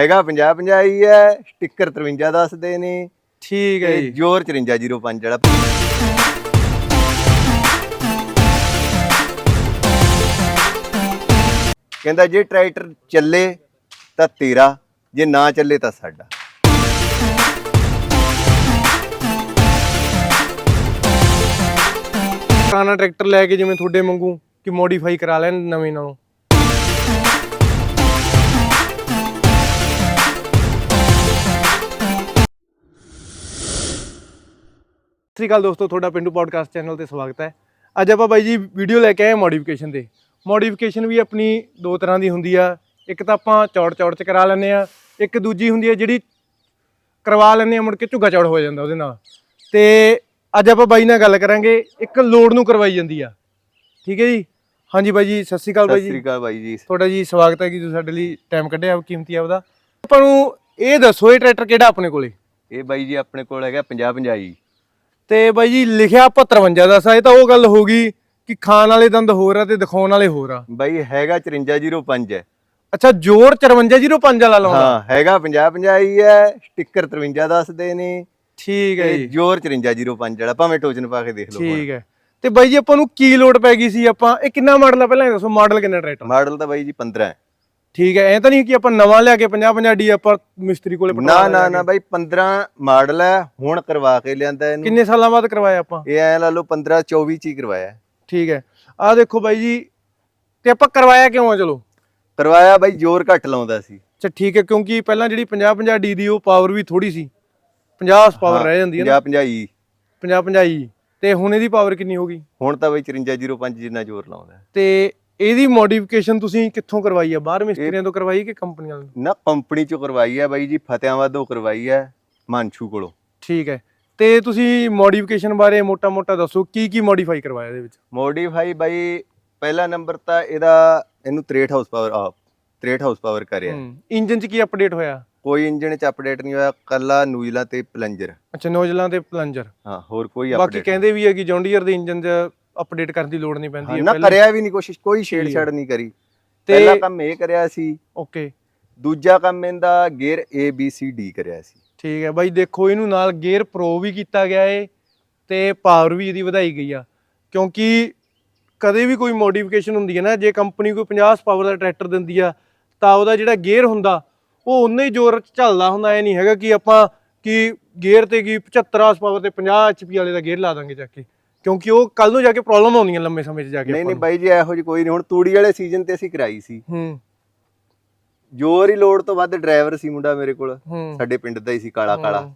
ਹੈਗਾ 50 50 ਹੀ ਹੈ ਸਟicker 53 ਦੱਸਦੇ ਨੇ। ਠੀਕ ਹੈ ਜੀ। ਜੋਰ 5405 ਜਿਹੜਾ ਕਹਿੰਦਾ ਜੇ ਟਰੈਕਟਰ ਚੱਲੇ ਤਾਂ ਤੇਰਾ ਜੇ ਨਾ ਚੱਲੇ ਤਾਂ ਸਾਡਾ। ਪੁਰਾਣਾ ਟਰੈਕਟਰ ਲੈ ਕੇ ਜਿਵੇਂ ਤੁਹਾਡੇ ਵਾਂਗੂ ਕਿ ਮੋਡੀਫਾਈ ਕਰਾ ਲੈਣ ਨਵੇਂ ਨਾਲੋਂ? ਸ਼੍ਰੀ ਅਕਾਲ ਦੋਸਤੋ ਤੁਹਾਡਾ ਪਿੰਡੂ ਪੋਡਕਾਸਟ ਚੈਨਲ ਤੇ ਸਵਾਗਤ ਹੈ। ਅੱਜ ਆਪਾਂ ਬਾਈ ਜੀ ਵੀਡੀਓ ਲੈ ਕੇ ਆਏ ਮੋਡੀਫਿਕੇਸ਼ਨ ਦੇ ਮੋਡੀਫਿਕੇਸ਼ਨ ਵੀ ਆਪਣੀ ਦੋ ਤਰ੍ਹਾਂ ਦੀ ਹੁੰਦੀ ਆ। ਇੱਕ ਤਾਂ ਆਪਾਂ ਚੌੜ ਚੌੜ ਚ ਕਰਾ ਲੈਂਦੇ ਆ ਇੱਕ ਦੂਜੀ ਹੁੰਦੀ ਆ ਜਿਹੜੀ ਕਰਵਾ ਲੈਂਦੇ ਆ ਮੁੜ ਕੇ ਝੁੱਗਾ ਚੌੜ ਹੋ ਜਾਂਦਾ ਉਹਦੇ ਨਾਲ। ਤੇ ਅੱਜ ਆਪਾਂ ਬਾਈ ਨਾਲ ਗੱਲ ਕਰਾਂਗੇ ਇੱਕ ਲੋਡ ਨੂੰ ਕਰਵਾਈ ਜਾਂਦੀ ਆ। ਠੀਕ ਹੈ ਜੀ? ਹਾਂਜੀ ਬਾਈ ਜੀ ਸਤਿ ਸ਼੍ਰੀ ਅਕਾਲ ਬਾਈ ਸਤਿ ਜੀ ਸ੍ਰੀ ਅਕਾਲ ਬਾਈ ਜੀ। ਤੁਹਾਡਾ ਜੀ ਸਵਾਗਤ ਹੈ ਕਿ ਤੁਸੀਂ ਸਾਡੇ ਲਈ ਟਾਈਮ ਕੱਢਿਆ ਕੀਮਤੀ ਆਪਦਾ। ਆਪਾਂ ਨੂੰ ਇਹ ਦੱਸੋ ਇਹ ਟਰੈਕਟਰ ਕਿਹੜਾ ਆਪਣੇ ਕੋਲੇ? ਇਹ ਬਾਈ ਜੀ ਆਪਣੇ ਕੋਲ ਹੈਗਾ 50 50 ਹੀ ਤੇ ਬਾਈ ਜੀ ਲਿਖਿਆ 55 ਦਾ ਸਾ ਇਹ ਤਾਂ ਉਹ ਗੱਲ ਹੋ ਗਈ ਕਿ ਖਾਣ ਵਾਲੇ ਦੰਦ ਹੋਰ ਆ ਤੇ ਦਿਖਾਉਣ ਵਾਲੇ ਹੋਰ ਆ। ਬਾਈ ਹੈਗਾ 5405 ਹੈ। ਅੱਛਾ ਜੋਰ 5405 ਵਾਲਾ ਲਾਉਂਦਾ? ਹਾਂ ਹੈਗਾ 50 50 ਹੀ ਹੈ ਸਟicker 53 ਦੱਸਦੇ ਨੇ। ਠੀਕ ਹੈ ਜੀ। ਜੋਰ 5405 ਜਿਹੜਾ ਭਾਵੇਂ ਟੋਚਨ ਪਾ ਕੇ ਦੇਖ ਲਓ ਠੀਕ ਹੈ। ਤੇ ਬਾਈ ਜੀ ਆਪਾਂ ਨੂੰ ਕੀ ਲੋਡ ਪੈ ਗਈ ਸੀ ਆਪਾਂ? ਇਹ ਕਿੰਨਾ ਮਾਡਲ ਆ? ਪਹਿਲਾਂ ਦੱਸੋ ਮਾਡਲ ਕਿੰਨਾ ਟਰੈਕਟਰ? ਮਾਡਲ ਤਾਂ ਬਾਈ ਜੀ 15 ਹੈ। ਠੀਕ ਹੈ ਐ ਤਾਂ ਨਹੀਂ ਕਿ ਆਪਾਂ ਨਵਾਂ ਲਿਆ ਕੇ 50 50 ਡੀ ਆਪਾਂ ਮਿਸਤਰੀ ਕੋਲੇ ਨਾ ਪਟਵਾ ਨਾ ਲਿਆ ਨਾ ਕੇ। ਬਾਈ 15 ਮਾਡਲ ਹੈ ਹੁਣ ਕਰਵਾ ਕੇ ਲਿਆਂਦਾ ਇਹਨੂੰ। ਕਿੰਨੇ ਸਾਲਾਂ ਬਾਅਦ ਕਰਵਾਇਆ ਆਪਾਂ? ਇਹ ਐ ਲਾ ਲਓ 15 24 ਚ ਹੀ ਕਰਵਾਇਆ। ਠੀਕ ਹੈ। ਆਹ ਦੇਖੋ ਬਾਈ ਜੀ ਤੇ ਆਪਾਂ ਕਰਵਾਇਆ ਕਿਉਂ ਆ ਚਲੋ? ਕਰਵਾਇਆ ਬਾਈ ਜ਼ੋਰ ਘੱਟ ਲਾਉਂਦਾ ਸੀ। ਅੱਛਾ ਠੀਕ ਹੈ ਕਿਉਂਕਿ ਪਹਿਲਾਂ ਜਿਹੜੀ 50 50 ਡੀ ਦੀ ਉਹ ਪਾਵਰ ਵੀ ਥੋੜੀ ਸੀ। 50 ਪਾਵਰ ਰਹਿ ਜਾਂਦੀ ਹੈ ਨਾ। 50 50 ਹੀ 50 50 ਹੀ ਤੇ ਹੁਣ ਇਹਦੀ ਪਾਵਰ ਕਿੰਨੀ ਹੋ ਗਈ? ਹੁਣ ਤਾਂ ਬਾਈ 5405 ਜਿੰਨਾ ਜ਼ੋਰ ਲਾਉਂਦਾ। ਤੇ ਇਹਦੀ ਮੋਡੀਫਿਕੇਸ਼ਨ ਤੁਸੀਂ ਕਿੱਥੋਂ ਕਰਵਾਈ ਆ? ਬਾਹਰ ਮਿਸਤਰੀਆਂ ਤੋਂ ਕਰਵਾਈ ਕਿ ਕੰਪਨੀ ਵਾਲਿਆਂ ਤੋਂ? ਨਾ ਕੰਪਨੀ ਚੋਂ ਕਰਵਾਈ ਹੈ ਬਾਈ ਜੀ ਫਤਿਆਵਾਦੋਂ ਕਰਵਾਈ ਹੈ ਮਾਨਛੂ ਕੋਲੋਂ। ਠੀਕ ਹੈ। ਤੇ ਤੁਸੀਂ ਮੋਡੀਫਿਕੇਸ਼ਨ ਬਾਰੇ ਮੋਟਾ-ਮੋਟਾ ਦੱਸੋ ਕੀ ਕੀ ਮੋਡੀਫਾਈ ਕਰਵਾਇਆ ਇਹਦੇ ਵਿੱਚ? ਮੋਡੀਫਾਈ ਬਾਈ ਪਹਿਲਾ ਨੰਬਰ ਤਾਂ ਇਹਦਾ ਇਹਨੂੰ 63 ਹਾਊਸ ਪਾਵਰ ਆ 63 ਹਾਊਸ ਪਾਵਰ ਕਰਿਆ। ਇੰਜਨ 'ਚ ਕੀ ਅਪਡੇਟ ਹੋਇਆ? ਕੋਈ ਇੰਜਨ ਚ ਅਪਡੇਟ ਨਹੀਂ ਹੋਇਆ ਕੱਲਾ ਨੂਜ਼ਲਾਂ ਤੇ ਪਲੰਜਰ ਅੱਛਾ ਨੋਜ਼ਲਾਂ ਤੇ ਪਲੰਜਰ ਹਾਂ ਹੋਰ ਕੋਈ ਬਾਕੀ ਅਪਡੇਟ ਕਹਿੰਦੇ ਵੀ ਹੈ ਕਿ ਜੌਂਡੀਅਰ ਦੇ ਇੰਜਨ 'ਚ ਅਪਡੇਟ ਕਰਨ ਦੀ ਲੋੜ ਨਹੀਂ ਪੈਂਦੀ ਹੈ ਨਾ ਪਹਿਲਾਂ ਕਰਿਆ ਵੀ ਨਹੀਂ ਕੋਸ਼ਿਸ਼ ਕੋਈ ਠੀਕ ਹੈ। ਛੇੜਛਾੜ ਨਹੀਂ ਕਰੀ। ਤੇ ਪਹਿਲਾ ਕੰਮ ਇਹ ਕਰਿਆ ਸੀ ਓਕੇ। ਦੂਜਾ ਕੰਮ ਇਹਦਾ gear A B C D ਕਰਿਆ ਸੀ। ਠੀਕ ਹੈ ਬਾਈ ਦੇਖੋ ਇਹਨੂੰ ਨਾਲ ਗੇਅਰ ਪ੍ਰੋ ਵੀ ਕੀਤਾ ਗਿਆ ਏ ਤੇ ਪਾਵਰ ਵੀ ਇਹਦੀ ਵਧਾਈ ਗਈ ਆ। ਕਿਉਂਕਿ ਕਦੇ ਵੀ ਕੋਈ ਮੋਡੀਫਿਕੇਸ਼ਨ ਹੁੰਦੀ ਹੈ ਨਾ ਜੇ ਕੰਪਨੀ ਕੋਈ 50 ਪਾਵਰ ਦਾ ਟਰੈਕਟਰ ਦਿੰਦੀ ਆ ਤਾਂ ਉਹਦਾ ਜਿਹੜਾ ਗੇਅਰ ਹੁੰਦਾ ਉਹ ਉਨਾ ਹੀ ਜ਼ੋਰ ਚ ਚੱਲਦਾ ਹੁੰਦਾ ਇਹ ਨਹੀਂ ਹੈਗਾ ਕਿ ਆਪਾਂ ਕਿ ਗੇਅਰ ਤੇ ਕੀ 75 ਹਾਰਸ ਪਾਵਰ ਤੇ 50 ਐਚਪੀ ਵਾਲੇ ਦਾ ਗੇਅਰ ਲਾ ਦਾਂਗੇ ਜਾ ਕੇ। ਕਿਉਂਕਿ ਉਹ ਕੱਲ ਨੂੰ ਜਾ ਕੇ ਪ੍ਰੋਬਲਮ ਆਉਂਦੀਆਂ ਲੰਮੇ ਸਮੇਂ 'ਚ ਜਾ ਕੇ ਨਹੀਂ ਨਹੀਂ। ਬਾਈ ਜੀ ਇਹੋ ਜਿਹੀ ਕੋਈ ਨਹੀਂ। ਹੁਣ ਤੂੜੀ ਵਾਲੇ ਸੀਜ਼ਨ ਤੇ ਅਸੀਂ ਕਰਾਈ ਸੀ। ਹੂੰ। ਜੋਰ ਹੀ ਲੋਡ ਤੋਂ ਵੱਧ ਡਰਾਈਵਰ ਸੀ ਮੁੰਡਾ ਮੇਰੇ ਕੋਲ। ਸਾਡੇ ਪਿੰਡ ਦਾ ਹੀ ਸੀ ਕਾਲਾ ਕਾਲਾ।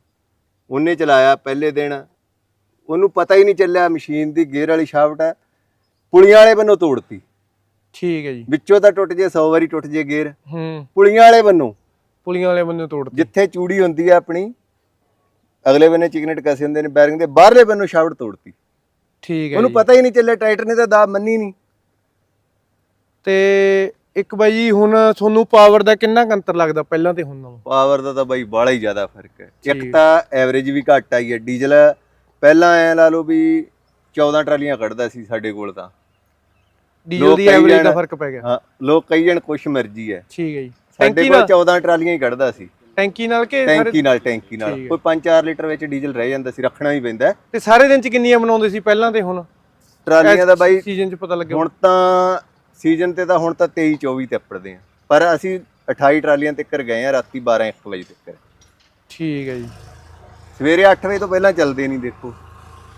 ਉਹਨੇ ਚਲਾਇਆ ਪਹਿਲੇ ਦਿਨ। ਉਹਨੂੰ ਪਤਾ ਹੀ ਨਹੀਂ ਚੱਲਿਆ ਮਸ਼ੀਨ ਦੀ ਗੇਅਰ ਵਾਲੀ ਸ਼ਾਫਟ ਹੈ। ਪੁਲੀਆਂ ਵਾਲੇ ਬੰਨੋਂ ਤੋੜਤੀ। ਠੀਕ ਹੈ ਜੀ। ਵਿੱਚੋਂ ਤਾਂ ਟੁੱਟ ਜੇ 100 ਵਾਰੀ ਟੁੱਟ ਜੇ ਗੇਅਰ ਹੂੰ। ਪੁਲੀਆਂ ਵਾਲੇ ਬੰਨੋਂ ਪੁਲੀਆਂ ਵਾਲੇ ਬੰਦੇ ਤੋੜਦੇ ਜਿੱਥੇ ਚੂੜੀ ਹੁੰਦੀ ਹੈ ਆਪਣੀ ਅਗਲੇ ਬੰਨੇ ਚਿਕਨਟ ਕਸੇ ਹੁੰਦੇ ਨੇ ਬੈਰਿੰਗ ਦੇ ਬਾਹਰਲੇ ਬੰਨੋਂ ਸ਼ਾਫਟ ਤੋੜਤੀ। ਠੀਕ ਹੈ ਉਹਨੂੰ। ਪਤਾ ਹੀ ਨਹੀਂ ਚੱਲਿਆ ਟਰੈਕਟਰ ਨੇ ਤਾਂ ਦਾ ਮੰਨੀ ਨਹੀਂ। ਤੇ ਇੱਕ ਬਾਈ ਜੀ ਹੁਣ ਤੁਹਾਨੂੰ ਪਾਵਰ ਦਾ ਕਿੰਨਾ ਕੁ ਅੰਤਰ ਲੱਗਦਾ ਪਹਿਲਾਂ ਤੇ ਹੁਣ ਨਾਲੋਂ? ਪਾਵਰ ਦਾ ਤਾਂ ਬਾਈ ਬਾਹਲਾ ਹੀ ਜ਼ਿਆਦਾ ਫ਼ਰਕ ਹੈ। ਇੱਕ। ਤਾਂ ਐਵਰੇਜ ਵੀ ਘੱਟ ਆਈ ਹੈ ਡੀਜ਼ਲ ਪਹਿਲਾਂ ਐ ਲਾ ਲਓ ਵੀ 14 ਟਰਾਲੀਆਂ ਕੱਢਦਾ ਸੀ ਸਾਡੇ ਕੋਲ ਤਾਂ। ਡੀਜ਼ਲ ਦੀ ਐਵਰੇਜ ਦਾ ਫ਼ਰਕ ਪੈ ਗਿਆ। ਹਾਂ ਲੋਕ ਕਈ ਜਣ ਕੁਛ ਮਰਜ਼ੀ ਹੈ। ਠੀਕ ਹੈ ਜੀ। ਸਾਡੇ ਕੋਲ ਨਾਲ 14 ਟਰਾਲੀਆਂ ਹੀ ਕੱਢਦਾ ਸੀ। ਟੈਂਕੀ ਨਾਲ ਕਿ ਟੈਂਕੀ ਨਾਲ ਟੈਂਕੀ ਨਾਲ। ਕੋਈ 5-4 ਲੀਟਰ ਵਿੱਚ ਡੀਜ਼ਲ ਰਹਿ ਜਾਂਦਾ ਸੀ ਰੱਖਣਾ ਹੀ ਪੈਂਦਾ। ਤੇ ਸਾਰੇ ਦਿਨ ਚ ਕਿੰਨੀਆਂ ਬਣਾਉਂਦੇ ਸੀ ਪਹਿਲਾਂ ਤੇ ਹੁਣ? ਟਰਾਲੀਆਂ ਦਾ ਬਾਈ ਸੀਜ਼ਨ ਚ ਪਤਾ ਲੱਗਿਆ। ਹੁਣ ਤਾਂ ਸੀਜ਼ਨ ਤੇ ਤਾਂ ਹੁਣ ਤਾਂ 23 24 ਤੇ ਅੱਪੜਦੇ ਆ। ਪਰ ਅਸੀਂ 28 ਟਰਾਲੀਆਂ ਤੱਕ ਗਏ ਆ ਰਾਤੀ 12 1 ਵਜੇ ਤੱਕ। ਠੀਕ ਹੈ ਜੀ। ਸਵੇਰੇ 8 ਵਜੇ ਤੋਂ ਪਹਿਲਾਂ ਚੱਲਦੇ ਨਹੀਂ ਦੇਖੋ।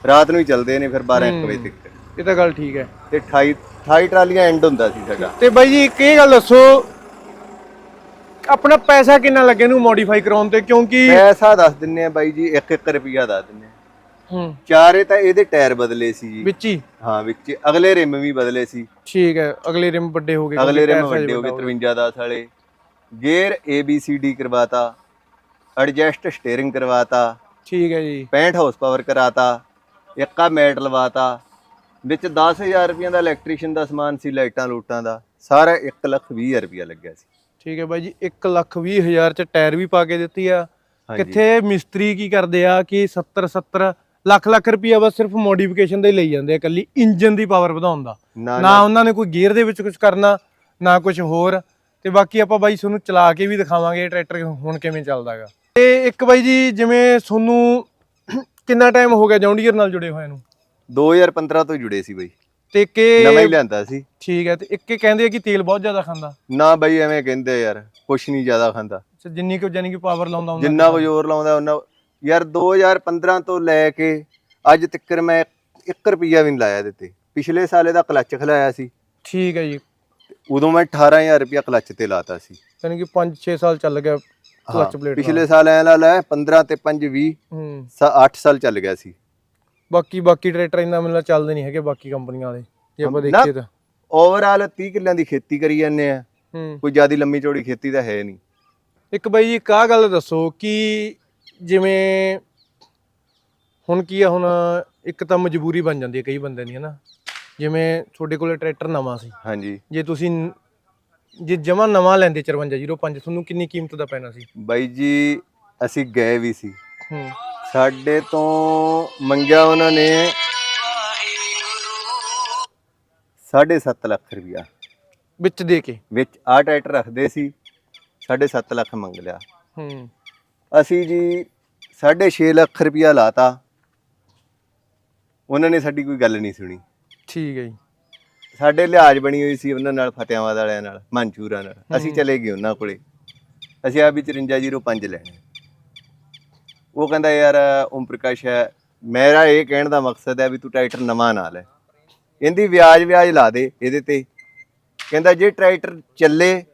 ਰਾਤ ਨੂੰ ਹੀ ਚੱਲਦੇ ਨੇ ਫਿਰ 12 1 ਵਜੇ ਤੱਕ। ਇਹ ਤਾਂ ਗੱਲ ਠੀਕ ਹੈ। ਤੇ 28 28 ਟਰਾਲੀਆਂ ਐਂਡ ਹੁੰਦਾ ਸੀ ਸਾਡਾ। ਤੇ ਬਾਈ ਜੀ ਇੱਕ ਇਹ ਗੱਲ ਦੱਸੋ ਆਪਣਾ ਪੈਸਾ ਕਿੰਨਾ ਲੱਗੇ ਇਹਨੂੰ ਮੋਡੀਫਾਈ ਕਰਾਉਣ ਤੇ? ਕਿਉਂਕਿ ਪੈਸਾ ਦੱਸ ਦਿੰਨੇ ਆ ਬਾਈ ਜੀ 1 1 ਰੁਪਿਆ ਦੱਸ ਦਿੰਨੇ ਆ। ਹੂੰ। ਚਾਰੇ ਤਾਂ ਇਹਦੇ ਟਾਇਰ ਬਦਲੇ ਸੀ ਜੀ। ਵਿੱਚ ਹੀ? ਹਾਂ ਵਿੱਚ ਅਗਲੇ ਰਿਮ ਵੀ ਬਦਲੇ ਸੀ। ਠੀਕ ਹੈ ਅਗਲੇ ਰਿਮ ਵੱਡੇ ਹੋ ਗਏ ਅਗਲੇ ਰਿਮ ਵੱਡੇ ਹੋ ਗਏ 53 10 ਵਾਲੇ। ਗੇਅਰ ABCD ਕਰਵਾਤਾ। ਐਡਜਸਟ ਸਟੀਅਰਿੰਗ ਕਰਵਾਤਾ। ਠੀਕ ਹੈ ਜੀ। 65 ਹਾਰਸ ਪਾਵਰ ਕਰਾਤਾ। ਇੱਕਾ ਮੈਟ ਲਵਾਤਾ। ਵਿੱਚ 10000 ਰੁਪਈਆ ਦਾ ਇਲੈਕਟ੍ਰੀਸ਼ੀਅਨ ਦਾ ਸਮਾਨ ਸੀ ਲਾਈਟਾਂ ਲੂਟਾਂ ਦਾ। ਸਾਰਾ 1 ਲੱਖ 20 ਰੁਪਈਆ ਲੱਗਿਆ ਸੀ। ਠੀਕ ਹੈ ਬਾਈ ਜੀ 1 ਲੱਖ 20 ਹਜ਼ਾਰ ਚ ਟਾਇਰ ਵੀ ਪਾ ਕੇ ਦਿੱਤੀ ਆ। ਕਿੱਥੇ ਮਿਸਤਰੀ ਕੀ ਕਰਦੇ ਆ ਕਿ 70 70 ਲੱਖ ਲੱਖ ਰੁਪਈਆ ਬਸ ਸਿਰਫ ਮੋਡੀਫਿਕੇਸ਼ਨ ਦਾ ਲਈ ਜਾਂਦੇ ਆ ਇਕੱਲੀ ਇੰਜਨ ਦੀ ਪਾਵਰ ਵਧਾਉਣ ਦਾ। ਨਾ ਉਹਨਾਂ ਨੇ ਕੋਈ ਗੀਅਰ ਦੇ ਵਿੱਚ ਕੁਝ ਕਰਨਾ ਨਾ ਕੁਝ ਹੋਰ। ਤੇ ਬਾਕੀ ਆਪਾਂ ਬਾਈ ਤੁਹਾਨੂੰ ਚਲਾ ਕੇ ਵੀ ਦਿਖਾਵਾਂਗੇ ਟਰੈਕਟਰ ਹੁਣ ਕਿਵੇਂ ਚੱਲਦਾਗਾ। ਤੇ ਇੱਕ ਬਾਈ ਜੀ ਜਿਵੇਂ ਤੁਹਾਨੂੰ ਕਿੰਨਾ ਟਾਈਮ ਹੋ ਗਿਆ ਜੌਂਡੀਅਰ ਨਾਲ ਜੁੜੇ ਹੋਏ ਨੂੰ? 2015 ਤੋਂ ਜੁੜੇ ਸੀ ਬਈ। ਤੇ ਨਵਾਂ ਹੀ ਕਿ ਲਿਆਂਦਾ ਸੀ। ਠੀਕ ਹੈ ਤੇ ਇੱਕ ਇਹ ਕਹਿੰਦੇ ਆ ਕਿ ਤੇਲ ਬਹੁਤ ਜ਼ਿਆਦਾ ਖਾਂਦਾ। ਨਾ ਬਈ ਐਵੇਂ ਕਹਿੰਦੇ ਯਾਰ ਕੁਛ ਨਹੀਂ ਜ਼ਿਆਦਾ ਖਾਂਦਾ। ਅੱਛਾ, ਜਿੰਨੀ ਕੁ ਜਾਨੀ ਕਿ ਪਾਵਰ ਲਾਉਂਦਾ ਹੁੰਦਾ ਜਿੰਨਾ ਕੁ ਜ਼ੋਰ ਲਾਉਂਦਾ ਉਹਨਾਂ ਯਾਰ 2015 ਤੋਂ ਲੈ ਕੇ ਅੱਜ ਤੱਕ ਮੈਂ 1 ਰੁਪਿਆ ਵੀ ਨਹੀਂ ਲਾਇਆ ਦਿੱਤੇ ਪਿਛਲੇ ਸਾਲੇ ਦਾ ਕਲੱਚ ਖਲਾਇਆ ਸੀ। ਠੀਕ ਹੈ ਜੀ। ਉਦੋਂ ਮੈਂ 18000 ਰੁਪਿਆ ਕਲੱਚ ਤੇ ਲਾਤਾ ਸੀ। ਯਾਨੀ ਕਿ 5-6 ਸਾਲ ਚੱਲ ਗਿਆ ਕਲਚ ਪਲੇਟ ਪਿਛਲੇ ਸਾਲ ਐ ਲਾ ਲੈ 15 ਤੇ 5 20 ਹੂੰ। 8 ਸਾਲ ਚੱਲ ਗਿਆ ਸੀ। ਬਾਕੀ ਬਾਕੀ ਟਰੈਕਟਰ ਇੰਨਾ ਮੈਨੂੰ ਲੱਗਦਾ ਚੱਲਦੇ ਨਹੀਂ ਹੈਗੇ ਬਾਕੀ ਕੰਪਨੀਆਂ ਵਾਲੇ ਜੇ ਆਪਾਂ ਨਾ। ਦੇਖੀਏ ਤਾਂ। ਓਵਰਆਲ 30 ਕਿੱਲਿਆਂ ਦੀ ਖੇਤੀ ਕਰੀ ਜਾਂਦੇ ਆ। ਹੂੰ। ਕੋਈ ਜ਼ਿਆਦੀ ਲੰਮੀ ਚੌੜੀ ਖੇਤੀ ਤਾਂ ਹੈ ਨਹੀਂ। ਇੱਕ ਬਾਈ ਜੀ ਇੱਕ ਆਹ ਗੱਲ ਦੱਸੋ ਕਿ ਜਿਵੇਂ ਹੁਣ ਕੀ ਆ ਹੁਣ ਇੱਕ ਤਾਂ ਮਜਬੂਰੀ ਬਣ ਜਾਂਦੀ ਹੈ ਕਈ ਬੰਦੇ ਦੀ ਹਨਾ। ਜਿਵੇਂ ਤੁਹਾਡੇ ਕੋਲੇ ਟਰੈਕਟਰ ਨਵਾਂ ਸੀ। ਹਾਂਜੀ। ਜੇ ਤੁਸੀਂ ਨ- ਜੇ ਜਮਾ ਨਵਾਂ ਲੈਂਦੇ 5405 ਤੁਹਾਨੂੰ ਕਿੰਨੀ ਕੀਮਤ ਦਾ ਪੈਣਾ ਸੀ? ਬਾਈ ਜੀ ਅਸੀਂ ਗਏ ਵੀ ਸੀ। ਹੂੰ। ਸਾਡੇ ਤੋਂ ਮੰਗਿਆ ਉਹਨਾਂ ਨੇ 7.5 ਲੱਖ ਰੁਪਇਆ। ਵਿੱਚ ਦੇ ਕੇ? ਵਿੱਚ ਆ ਟਰੈਕਟਰ ਰੱਖਦੇ ਸੀ 7.5 ਲੱਖ ਮੰਗ ਲਿਆ। ਹੂੰ। ਅਸੀਂ ਜੀ 6.5 ਲੱਖ ਰੁਪਇਆ ਲਾਤਾ। ਉਹਨਾਂ ਨੇ ਸਾਡੀ ਕੋਈ ਗੱਲ ਨਹੀਂ ਸੁਣੀ। ਠੀਕ ਹੈ ਜੀ। ਸਾਡੇ ਲਿਹਾਜ਼ ਬਣੀ ਹੋਈ ਸੀ ਉਹਨਾਂ ਨਾਲ ਫਤਿਆਵਾਦ ਵਾਲਿਆਂ ਨਾਲ ਮਨਚੂਰਾਂ ਨਾਲ। ਅਸੀਂ ਚਲੇ ਗਏ ਉਹਨਾਂ ਕੋਲੇ। ਅਸੀਂ ਆ ਵੀ 5305 ਲੈਣੇ। ਉਹ ਕਹਿੰਦਾ ਯਾਰ ਓਮ ਪ੍ਰਕਾਸ਼ ਹੈ। ਮੇਰਾ ਇਹ ਕਹਿਣ ਦਾ ਮਕਸਦ ਹੈ ਵੀ ਤੂੰ ਟਰੈਕਟਰ ਨਵਾਂ ਨਾ ਲੈ। ਇਹਦੀ ਵਿਆਜ ਵਿਆਜ ਲਾ ਦੇ ਇਹਦੇ ਤੇ। ਕਹਿੰਦਾ ਜੇ ਟਰੈਕਟਰ ਚੱਲੇ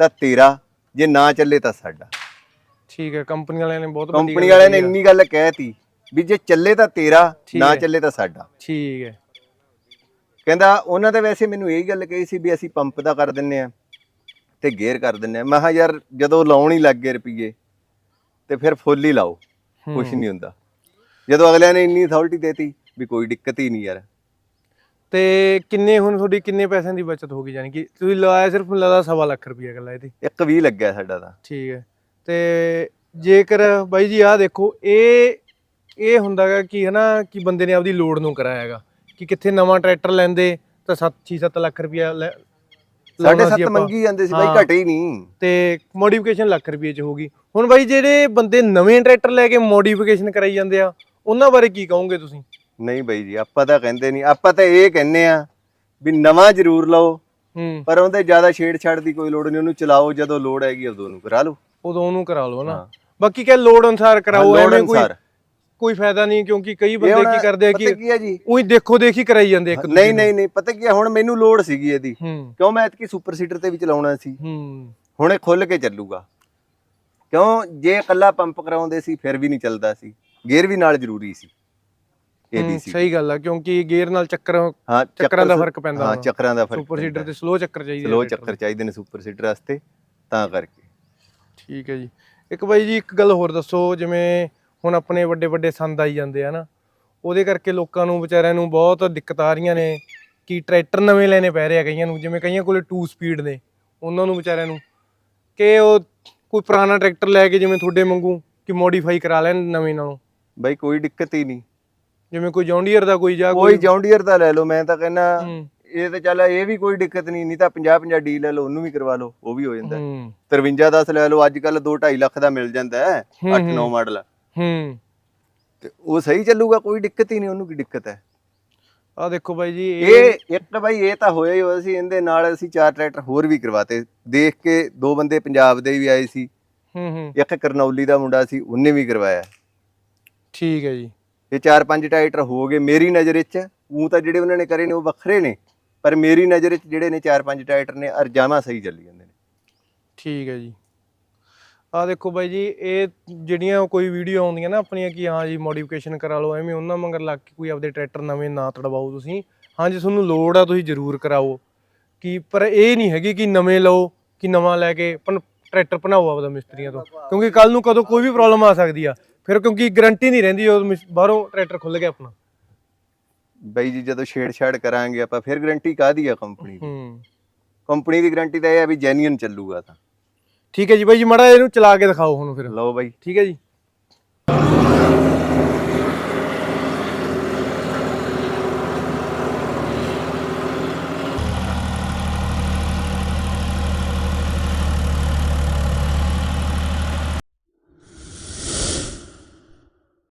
ਤਾਂ ਤੇਰਾ ਜੇ ਨਾ ਚੱਲੇ ਤਾਂ ਸਾਡਾ। ਠੀਕ ਹੈ ਕੰਪਨੀ ਵਾਲਿਆਂ ਨੇ ਬਹੁਤ ਵੱਡੀ ਕੰਪਨੀ ਵਾਲਿਆਂ ਨੇ। ਇੰਨੀ ਗੱਲ ਕਹਿਤੀ ਵੀ ਜੇ ਚੱਲੇ ਤਾਂ ਤੇਰਾ ਨਾ। ਚੱਲੇ ਤਾਂ ਸਾਡਾ। ਠੀਕ ਹੈ। ਕਹਿੰਦਾ ਉਹਨਾਂ ਦੇ ਵੈਸੇ ਮੈਨੂੰ ਇਹੀ ਗੱਲ ਕਹੀ ਸੀ ਵੀ ਅਸੀਂ ਪੰਪ ਦਾ ਕਰ ਦਿੰਨੇ ਆ ਤੇ ਗੇਅਰ ਕਰ ਦਿੰਨੇ ਆ ਮੈਂ ਕਿਹਾ ਯਾਰ ਜਦੋਂ ਲਾਉਣ ਹੀ ਲੱਗ ਗਏ ਰੁਪਈਏ ਤੇ ਫਿਰ ਫੁੱਲ ਹੀ ਲਾਓ। ਕੁਝ। ਨਹੀਂ ਹੁੰਦਾ। ਜਦੋਂ ਅਗਲਿਆਂ ਨੇ ਇੰਨੀ ਅਥਾਰਟੀ ਦੇਤੀ ਵੀ ਕੋਈ ਦਿੱਕਤ ਹੀ ਨਹੀਂ ਯਾਰ। ਤੇ ਕਿੰਨੇ ਹੁਣ ਤੁਹਾਡੀ ਕਿੰਨੇ ਪੈਸਿਆਂ ਦੀ ਬਚਤ ਹੋ ਗਈ? ਯਾਨੀ ਕਿ ਤੁਸੀਂ ਲਾਇਆ ਸਿਰਫ ਲੱਗਦਾ ਸਵਾ ਲੱਖ ਰੁਪਏ ਗੱਲਾ ਇਹਦੀ। ਇੱਕ ਵੀ ਲੱਗਿਆ ਸਾਡਾ ਤਾਂ। ਠੀਕ ਹੈ। ਤੇ ਜੇਕਰ ਬਾਈ ਜੀ ਆਹ ਦੇਖੋ ਇਹ ਇਹ ਹੁੰਦਾਗਾ ਕਿ ਹਨਾ ਕਿ ਬੰਦੇ ਨੇ ਆਪਦੀ ਲੋੜ ਨੂੰ ਕਰਾਇਆਗਾ ਕਿ ਕਿੱਥੇ ਨਵਾਂ ਟਰੈਕਟਰ ਲੈਂਦੇ ਤਾਂ 7 6-7 ਲੱਖ ਸਾਡੇ ਲਾਉਣਾ ਸੀ ਆਪਾਂ। ਮੰਗੀ ਜਾਂਦੇ ਸੀ। ਬਾਈ ਘਟੇ ਹੀ ਨਹੀਂ ਤੇ ਮੋਡੀਫਿਕੇਸ਼ਨ ਲੱਖ ਰੁਪਏ ਚ ਹੋਗੀ ਹੁਣ ਬਾਈ ਜਿਹੜੇ ਬੰਦੇ ਨਵੇਂ ਟਰੈਕਟਰ ਲੈ ਕੇ ਮੋਡੀਫਿਕੇਸ਼ਨ ਕਰਾਈ ਜਾਂਦੇ ਆ ਉਹਨਾਂ ਬਾਰੇ ਕੀ ਕਹੋਗੇ ਤੁਸੀਂ ਨਹੀਂ ਬਾਈ ਜੀ ਆਪਾਂ ਤਾਂ ਕਹਿੰਦੇ ਨਹੀਂ ਆਪਾਂ ਤਾਂ ਇਹ ਕਹਿੰਨੇ ਆ ਵੀ ਨਵਾਂ ਜ਼ਰੂਰ ਲਓ ਹੂੰ ਪਰ ਉਹਦੇ ਜ਼ਿਆਦਾ ਛੇੜਛਾੜ ਦੀ ਕੋਈ ਲੋੜ ਨਹੀਂ ਉਹਨੂੰ ਚਲਾਓ ਜਦੋਂ ਲੋੜ ਹੈਗੀ ਉਦੋਂ ਉਹਨੂੰ ਕਰਾ ਲਓ ਉਦੋਂ ਉਹਨੂੰ ਕਰਾ ਲਓ ਨਾ। ਬਾਕੀ ਕਿਆ ਲੋੜ ਅਨੁਸਾਰ ਕਰਾਓ ਲੋੜ ਐਵੇਂ ਕੋਈ ਅਨੁਸਾਰ। ਕੋਈ ਫਾਇਦਾ ਨਹੀਂ ਕਿਉਂਕਿ ਕਈ ਬੰਦੇ ਕੀ ਕਰਦੇ ਆ ਕਿ ਕੀ ਹੈ ਜੀ? ਉਹੀ ਦੇਖੋ ਦੇਖੀ ਕਰਾਈ ਜਾਂਦੇ ਇੱਕ ਨਹੀਂ। ਨਹੀਂ ਨਹੀਂ ਪਤਾ ਕੀ ਹੈ ਹੁਣ ਮੈਨੂੰ ਲੋੜ ਸੀਗੀ ਇਹਦੀ। ਕਿਉਂ ਮੈਂ ਇਤਕੀ ਸੁਪਰ ਸੀਡਰ ਤੇ ਵੀ ਚਲਾਉਣਾ ਸੀ? ਹੁਣ ਇਹ ਖੁੱਲ ਕੇ ਚੱਲੂਗਾ। ਕਿਉਂ? ਜੇ ਇਕੱਲਾ ਪੰਪ ਕਰਾਉਂਦੇ ਸੀ ਫਿਰ ਵੀ ਨਹੀਂ ਚੱਲਦਾ ਸੀ। ਗੇਅਰ ਵੀ ਨਾਲ ਜ਼ਰੂਰੀ ਸੀ। ਏਬੀਸੀ ਸਹੀ ਗੱਲ ਆ ਕਿਉਂਕਿ ਗੇਅਰ ਨਾਲ ਚੱਕਰ ਹਾਂ ਚੱਕਰਾਂ ਦਾ ਫ਼ਰਕ ਪੈਂਦਾ ਹਾਂ। ਚੱਕਰਾਂ ਦਾ ਫ਼ਰਕ ਸੁਪਰ ਸੀਡਰ ਤੇ ਸਲੋ ਚੱਕਰ ਚਾਹੀਦੇ ਸਲੋ ਚੱਕਰ ਚਾਹੀਦੇ ਨੇ ਸੁਪਰ ਸੀਡਰ ਵਾਸਤੇ ਤਾਂ ਕਰਕੇ। ਠੀਕ ਹੈ ਜੀ। ਇੱਕ ਬਾਈ ਜੀ ਇੱਕ ਗੱਲ ਹੋਰ ਦੱਸੋ ਜਿਵੇਂ ਹੁਣ ਆਪਣੇ ਵੱਡੇ ਵੱਡੇ ਸੰਦ ਆਈ ਜਾਂਦੇ ਆ ਨਾ ਉਹਦੇ ਕਰਕੇ ਲੋਕਾਂ ਨੂੰ ਵਿਚਾਰਿਆਂ ਨੂੰ ਬਹੁਤ ਦਿੱਕਤ ਆ ਰਹੀਆਂ ਨੇ ਕਿ ਟਰੈਕਟਰ ਨਵੇਂ ਲੈਣੇ ਪੈ ਰਹੇ ਆ ਕਈਆਂ ਨੂੰ ਜਿਵੇਂ ਕਈਆਂ ਕੋਲੇ 2 ਸਪੀਡ ਨੇ ਉਹਨਾਂ ਨੂੰ ਵਿਚਾਰਿਆਂ ਨੂੰ ਕਿ ਉਹ ਕੋਈ ਪੁਰਾਣਾ ਟਰੈਕਟਰ ਲੈ ਕੇ ਜਿਵੇਂ ਤੁਹਾਡੇ ਵਾਂਗੂ ਕਿ ਮੋਡੀਫਾਈ ਕਰਾ ਲੈਣ ਨਵੇਂ ਨਾਲੋਂ। ਬਾਈ ਕੋਈ ਦਿੱਕਤ ਹੀ ਨਹੀਂ। ਜਿਵੇਂ ਕੋਈ ਜੌਂਡੀਅਰ ਦਾ ਕੋਈ ਜਾਂ ਕੋਈ ਜੌਂਡੀਅਰ ਦਾ ਲੈ ਲਓ ਮੈਂ ਤਾਂ ਕਹਿੰਦਾ ਇਹ ਤਾਂ ਚੱਲ ਇਹ ਵੀ ਕੋਈ ਦਿੱਕਤ ਨਹੀਂ ਨਹੀਂ ਤਾਂ 50 50 ਡੀ ਲੈ ਲਓ ਉਹਨੂੰ ਵੀ ਕਰਵਾ ਲਓ ਉਹ ਵੀ ਹੋ ਜਾਂਦਾ। ਹੂੰ। 53 10 ਲੈ ਲਓ ਅੱਜ ਕੱਲ 2 2.5 ਲੱਖ ਦਾ ਮਿਲ ਜਾਂਦਾ ਹੈ ਹੂੰ, 8 9 ਮਾਡਲ। ਹੂੰ। ਤੇ ਉਹ ਸਹੀ ਚੱਲੂਗਾ ਕੋਈ ਦਿੱਕਤ ਹੀ ਨਹੀਂ ਉਹਨੂੰ ਕੀ ਦਿੱਕਤ ਹੈ? ਆ ਦੇਖੋ ਬਾਈ ਜੀ ਇਹ ਇੱਕ ਬਾਈ ਇਹ ਤਾਂ ਹੋਇਆ ਹੀ ਹੋਇਆ ਸੀ ਇਹਦੇ ਨਾਲ ਅਸੀਂ ਚਾਰ ਟਰੈਕਟਰ ਹੋਰ ਵੀ ਕਰਵਾਤੇ। ਦੇਖ ਕੇ ਦੋ ਬੰਦੇ ਪੰਜਾਬ ਦੇ ਵੀ ਆਏ ਸੀ। ਹੂੰ ਹੂੰ। ਇੱਕ ਕਰਨੌਲੀ ਦਾ ਮੁੰਡਾ ਸੀ ਉਹਨੇ ਵੀ ਕਰਵਾਇਆ। ਠੀਕ ਹੈ ਜੀ। ਇਹ ਚਾਰ ਪੰਜ ਟਰੈਕਟਰ ਹੋ ਗਏ ਮੇਰੀ ਨਜ਼ਰ ਵਿੱਚ ਉਹ ਤਾਂ ਜਿਹੜੇ ਉਹਨਾਂ ਨੇ ਕਰੇ ਨੇ ਉਹ ਵੱਖਰੇ ਨੇ। ਪਰ ਮੇਰੀ ਨਜ਼ਰ ਵਿੱਚ ਜਿਹੜੇ ਨੇ ਚਾਰ ਪੰਜ ਟਰੈਕਟਰ ਨੇ ਅਰਜਾਮਾ ਸਹੀ ਚੱਲੀ ਜਾਂਦੇ ਨੇ। ਠੀਕ ਹੈ ਜੀ। ਆ ਦੇਖੋ ਬਾਈ ਜੀ ਇਹ ਜਿਹੜੀਆਂ ਕੋਈ ਵੀਡੀਓ ਆਉਂਦੀਆਂ ਨਾ ਆਪਣੀਆਂ ਕਿ ਹਾਂ ਜੀ ਮੋਡੀਫਿਕੇਸ਼ਨ ਕਰਾ ਲਓ ਐਵੇਂ ਉਹਨਾਂ ਮੰਗਰ ਲੱਗ ਕੇ ਕੋਈ ਆਪਦੇ ਟਰੈਕਟਰ ਨਵੇਂ ਨਾ ਤੜਵਾਓ ਤੁਸੀਂ। ਹਾਂ ਜੇ ਤੁਹਾਨੂੰ ਲੋੜ ਆ ਤੁਸੀਂ ਜ਼ਰੂਰ ਕਰਾਓ। ਕਿ ਪਰ ਇਹ ਨਹੀਂ ਹੈਗੀ ਕਿ ਨਵੇਂ ਲਓ ਕਿ ਨਵਾਂ ਲੈ ਕੇ ਟਰੈਕਟਰ ਬਣਾਓ ਆਪਦਾ ਮਿਸਤਰੀਆਂ ਤੋਂ। ਕਿਉਂਕਿ ਕੱਲ ਨੂੰ ਕਦੋਂ ਕੋਈ ਵੀ ਪ੍ਰੋਬਲਮ ਆ ਸਕਦੀ ਆ। ਫਿਰ ਕਿਉਂਕਿ ਗਾਰੰਟੀ ਨਹੀਂ ਰਹਿੰਦੀ ਉਹ ਬਾਹਰੋਂ ਟਰੈਕਟਰ ਖੁੱਲ ਗਿਆ ਆਪਣਾ। ਬਾਈ ਜੀ ਜਦੋਂ ਛੇੜਛਾੜ ਕਰਾਂਗੇ ਆਪਾਂ ਫਿਰ ਗਾਰੰਟੀ ਕਾਦੀ ਆ ਕੰਪਨੀ ਦੀ? ਹੂੰ। ਕੰਪਨੀ ਦੀ ਗਾਰੰਟੀ ਤਾਂ ਇਹ ਹੈ ਵੀ ਜੈਨੂਇਨ ਚੱਲੂਗਾ ਤਾਂ। ਠੀਕ ਹੈ ਜੀ ਬਾਈ ਜੀ ਮੜਾ ਇਹਨੂੰ ਚਲਾ ਕੇ ਦਿਖਾਓ ਹੁਣ ਫਿਰ। ਲਓ ਬਾਈ। ਠੀਕ ਹੈ ਜੀ।